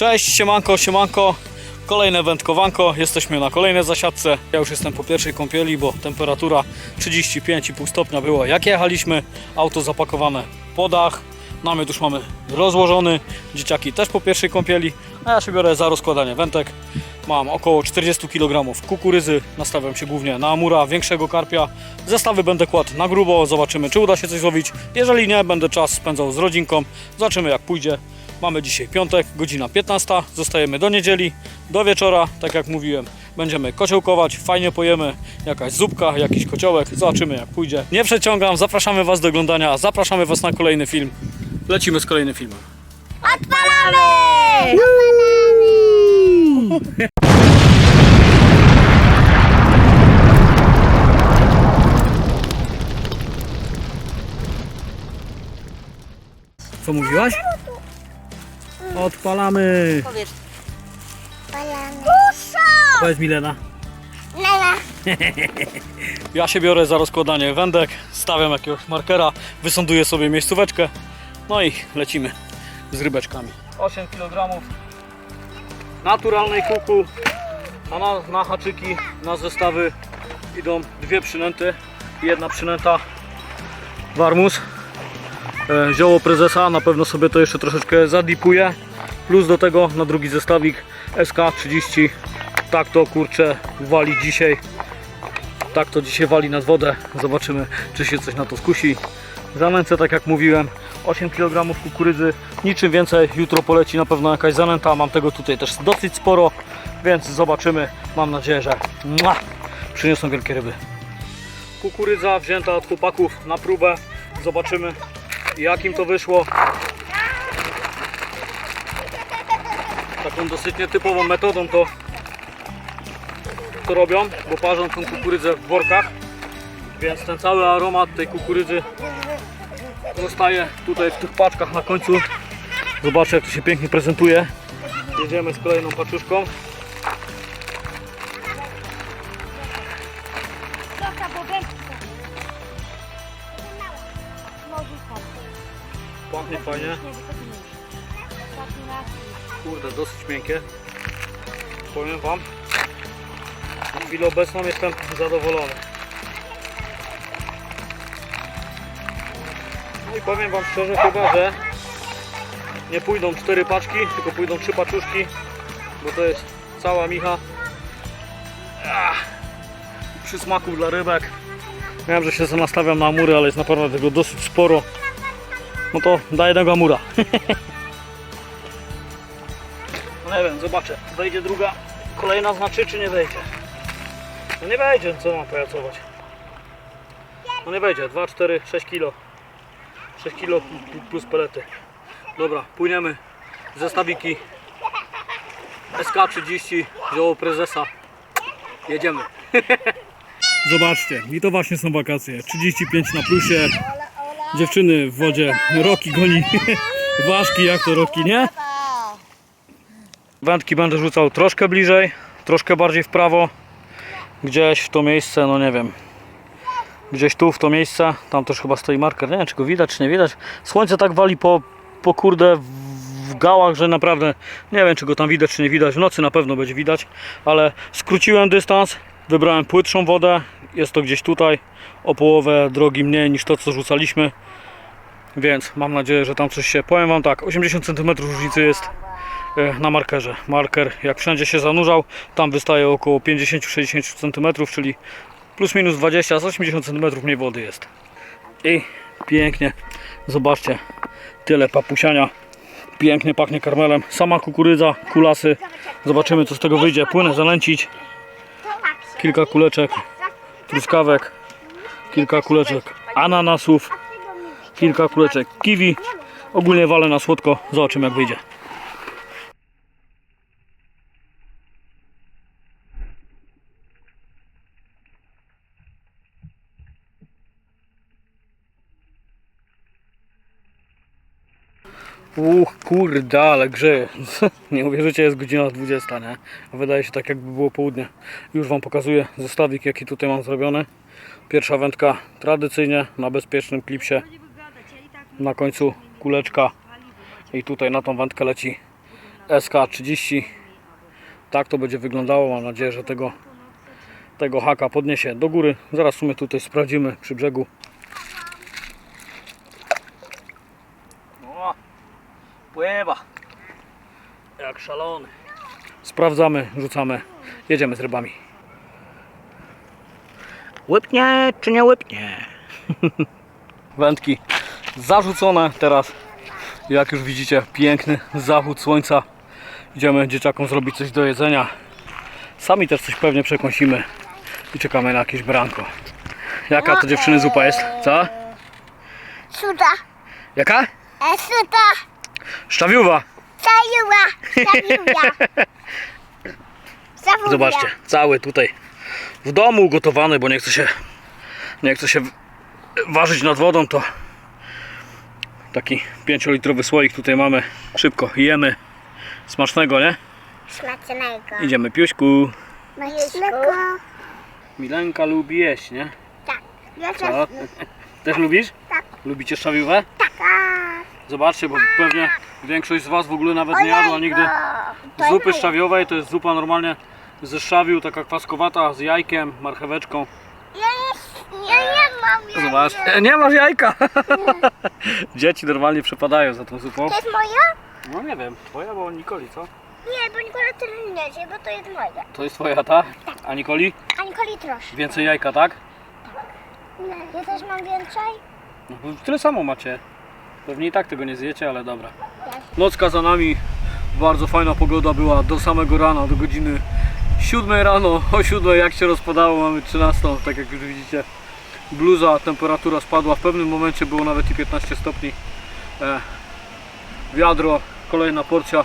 Cześć, siemanko, siemanko. Kolejne wędkowanko, jesteśmy na kolejnej zasiadce. Ja już jestem po pierwszej kąpieli, bo temperatura 35,5 stopnia było jak jechaliśmy. Auto zapakowane po dach, namiot już mamy rozłożony. Dzieciaki też po pierwszej kąpieli, a ja się biorę za rozkładanie wędek. Mam około 40 kg kukurydzy, nastawiam się głównie na amura, większego karpia. Zestawy będę kładł na grubo, zobaczymy czy uda się coś złowić. Jeżeli nie, będę czas spędzał z rodzinką, zobaczymy jak pójdzie. Mamy dzisiaj piątek, godzina 15, zostajemy do niedzieli, do wieczora, tak jak mówiłem. Będziemy kociołkować, fajnie pojemy, jakaś zupka, jakiś kociołek, zobaczymy jak pójdzie. Nie przeciągam, zapraszamy Was do oglądania, zapraszamy Was na kolejny film. Lecimy z kolejnym filmem. Odpalamy! Co mówiłaś? Odpalamy! Powiesz. Odpalamy. Dusza! Powiedz Milena. Lala. Ja się biorę za rozkładanie wędek, stawiam jakiegoś markera, wysąduję sobie miejscóweczkę, no i lecimy z rybeczkami. 8 kg naturalnej kuku, a na, na haczyki, na zestawy idą dwie przynęty, jedna przynęta warmus, zioło prezesa, na pewno sobie to jeszcze troszeczkę zadipuję, plus do tego na drugi zestawik SK30, tak to kurczę wali dzisiaj tak to dzisiaj wali nad wodę. Zobaczymy, czy się coś na to skusi. Zanęcę, tak jak mówiłem, 8 kg kukurydzy, niczym więcej. Jutro poleci na pewno jakaś zanęta. Mam tego tutaj też dosyć sporo, więc zobaczymy. Mam nadzieję, że mua, przyniosą wielkie ryby. Kukurydza wzięta od chłopaków na próbę. Zobaczymy, jak im to wyszło. Taką dosyć nietypową metodą to to robią, bo parzą tą kukurydzę w workach, więc ten cały aromat tej kukurydzy zostaje tutaj w tych paczkach na końcu. Zobaczcie jak to się pięknie prezentuje. Jedziemy z kolejną paczuszką. Pachnie fajnie. Kurde, dosyć miękkie. Powiem Wam, na chwilę obecną jestem zadowolony. No i powiem Wam szczerze chyba, że nie pójdą cztery paczki, tylko pójdą trzy paczuszki, bo to jest cała micha. Ach, przysmaków dla rybek. Wiem, że się nastawiam na amury, ale jest naprawdę tego dosyć sporo. No to daję tego amura. No nie wiem, zobaczę. Wejdzie druga, kolejna znaczy, czy nie wejdzie? No nie wejdzie, co mam pajacować? No nie wejdzie, 2, 4, 6 kilo. 6 kilo plus pelety. Dobra, płyniemy. Zestawiki SK30 zioło prezesa. Jedziemy. Zobaczcie, i to właśnie są wakacje. 35 na plusie. Dziewczyny w wodzie. Roki goni. Ważki jak to Roki, nie? Wędki będę rzucał troszkę bliżej, troszkę bardziej w prawo. Gdzieś w to miejsce, no nie wiem. Gdzieś tu w to miejsce. Tam też chyba stoi marker. Nie wiem, czy go widać, czy nie widać. Słońce tak wali po, po kurde w- w gałach, że naprawdę nie wiem, czy go tam widać, czy nie widać. W nocy na pewno będzie widać, ale skróciłem dystans. Wybrałem płytszą wodę. Jest to gdzieś tutaj. O połowę drogi mniej niż to, co rzucaliśmy. Więc mam nadzieję, że tam coś się. Powiem Wam tak, 80 cm różnicy jest e, na markerze. Marker jak wszędzie się zanurzał, tam wystaje około 50-60 cm, czyli plus minus 20, a z 80 cm mniej wody jest. I pięknie, zobaczcie, tyle papusiania. Pięknie pachnie karmelem. Sama kukurydza, kulasy. Zobaczymy co z tego wyjdzie. Płynę zalęcić. Kilka kuleczek truskawek, kilka kuleczek ananasów, kilka kuleczek kiwi. Ogólnie walę na słodko. Zobaczymy jak wyjdzie. Uch, kurde, ale grzeje. Nie uwierzycie, jest godzina 20, nie? A wydaje się tak, jakby było południe. Już Wam pokazuję zestawik, jaki tutaj mam zrobiony. Pierwsza wędka tradycyjnie na bezpiecznym klipsie. Na końcu kuleczka i tutaj na tą wędkę leci SK30. Tak to będzie wyglądało. Mam nadzieję, że tego, tego haka podniesie do góry. Zaraz w sumie tutaj sprawdzimy przy brzegu. O, pływa. Jak szalony. Sprawdzamy, rzucamy. Jedziemy z rybami. Łypnie czy nie łypnie? Wędki zarzucone. Teraz, jak już widzicie, piękny zachód słońca. Idziemy dzieciakom zrobić coś do jedzenia. Sami też coś pewnie przekąsimy i czekamy na jakieś branko. Jaka to dziewczyny zupa jest? Co? Suda. Jaka? E, suda. Szczawiuwa. Zawódnia. Zobaczcie, cały tutaj w domu ugotowany, bo nie chce się nie chce się ważyć nad wodą, to taki 5-litrowy słoik tutaj mamy. Szybko jemy. Smacznego, nie? Smacznego. Idziemy piuśku. Smacznego. Milenka lubi jeść, nie? Tak. Ja też. Co? Też lubisz? Tak. Lubicie szczawiówę? Tak. Zobaczcie, bo pewnie większość z Was w ogóle nawet nie jadła nigdy zupy szczawiowej. To jest zupa normalnie ze szczawiu, taka kwaskowata, z jajkiem, marcheweczką. Ja nie, ja nie mam jajka. Zobacz, e, nie masz jajka! Dzieci normalnie przepadają za tą zupą. To jest moja? No nie wiem, twoja, bo Nikoli, co? Nie, bo Nikola tyle nie jedzie, bo to jest moja. To jest twoja, ta? A Nikoli? A Nikoli troszkę. Więcej jajka, tak? Nie. Ja też mam więcej? No, tyle samo macie. Pewnie i tak tego nie zjecie, ale dobra. Nocka za nami, bardzo fajna pogoda była do samego rana, do godziny 7 rano. O 7 jak się rozpadało, mamy 13, tak jak już widzicie. Bluza, temperatura spadła, w pewnym momencie było nawet i 15 stopni. E, wiadro, kolejna porcja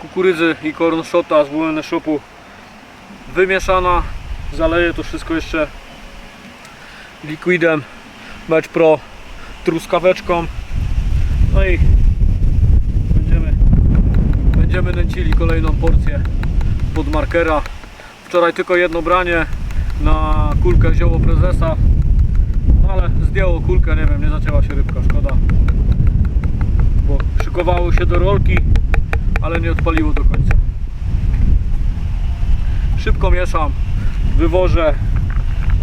kukurydzy i corn shota z WN shopu wymieszana. Zaleję to wszystko jeszcze liquidem Match Pro truskaweczką. No i będziemy, będziemy nęcili kolejną porcję pod markera. Wczoraj tylko jedno branie na kulkę zioło prezesa. No ale zdjęło kulkę, nie wiem, nie zacięła się rybka, szkoda. Bo szykowało się do rolki, ale nie odpaliło do końca. Szybko mieszam, wywożę.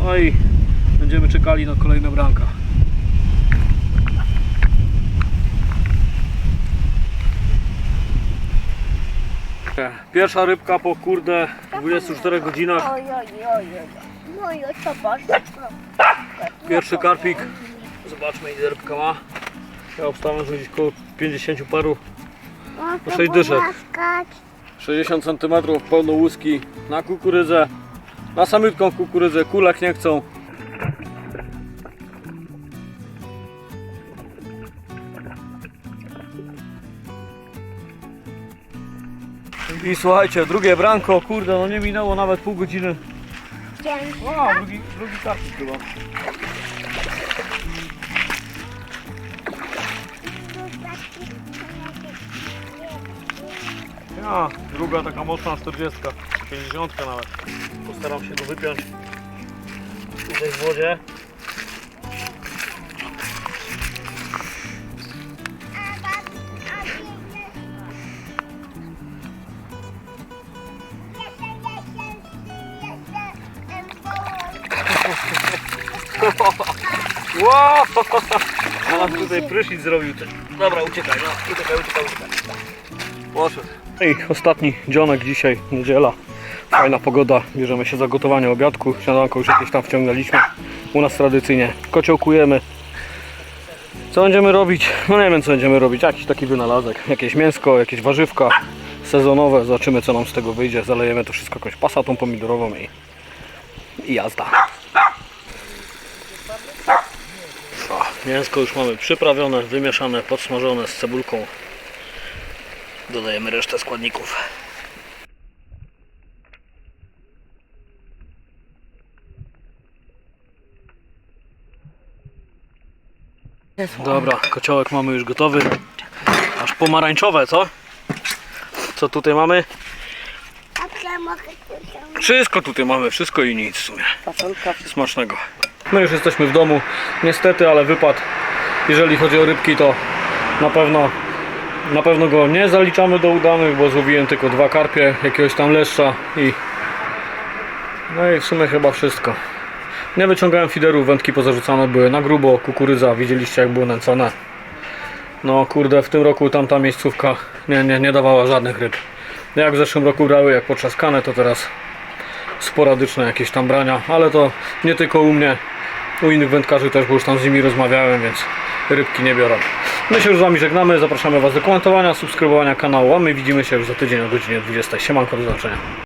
No i będziemy czekali na kolejne branka. Pierwsza rybka po kurde 24 godzinach. Oj, oj, oj, oj. No i? Pierwszy karpik. Zobaczmy ile rybka ma. Ja obstawiam, że gdzieś koło 50 paru. No, sześć dyszek. Łaskać. 60 cm pełno łuski na kukurydzę. Na samiutką kukurydzę, kulek nie chcą. I słuchajcie, drugie branko, kurde, no nie minęło nawet pół godziny. Dzień. O, drugi, drugi karpik chyba. Ja, druga taka mocna 40, 50 nawet. Postaram się go wypiąć tutaj w wodzie. Wow! A nam tutaj prysznic zrobił. Dobra, uciekaj, no. Uciekaj, uciekaj, uciekaj. Poszedł. I ostatni dzionek dzisiaj, niedziela. Fajna pogoda, bierzemy się za gotowanie obiadku. Śniadanko już jakieś tam wciągnęliśmy. U nas tradycyjnie kociołkujemy. Co będziemy robić? No nie wiem co będziemy robić. Jakiś taki wynalazek. Jakieś mięsko, jakieś warzywka sezonowe. Zobaczymy co nam z tego wyjdzie. Zalejemy to wszystko jakąś pasatą pomidorową i, i jazda. O, mięsko już mamy przyprawione, wymieszane, podsmażone z cebulką. Dodajemy resztę składników. Dobra, kociołek mamy już gotowy. Aż pomarańczowe, co? Co tutaj mamy? Wszystko tutaj mamy, wszystko i nic w sumie. Smacznego. My już jesteśmy w domu, niestety, ale wypad, jeżeli chodzi o rybki, to na pewno Na pewno go nie zaliczamy do udanych, bo złowiłem tylko dwa karpie, jakiegoś tam leszcza i no i w sumie chyba wszystko. Nie wyciągałem fiderów, wędki pozarzucane były na grubo, kukurydza, widzieliście jak było nęcone. No kurde, w tym roku tamta miejscówka nie, nie, nie dawała żadnych ryb. Jak w zeszłym roku brały, jak potrzaskane, to teraz sporadyczne jakieś tam brania, ale to nie tylko u mnie, u innych wędkarzy też, bo już tam z nimi rozmawiałem, więc rybki nie biorą. My się już z Wami żegnamy, zapraszamy Was do komentowania, subskrybowania kanału, a my widzimy się już za tydzień o godzinie 20. Siemanko, do zobaczenia.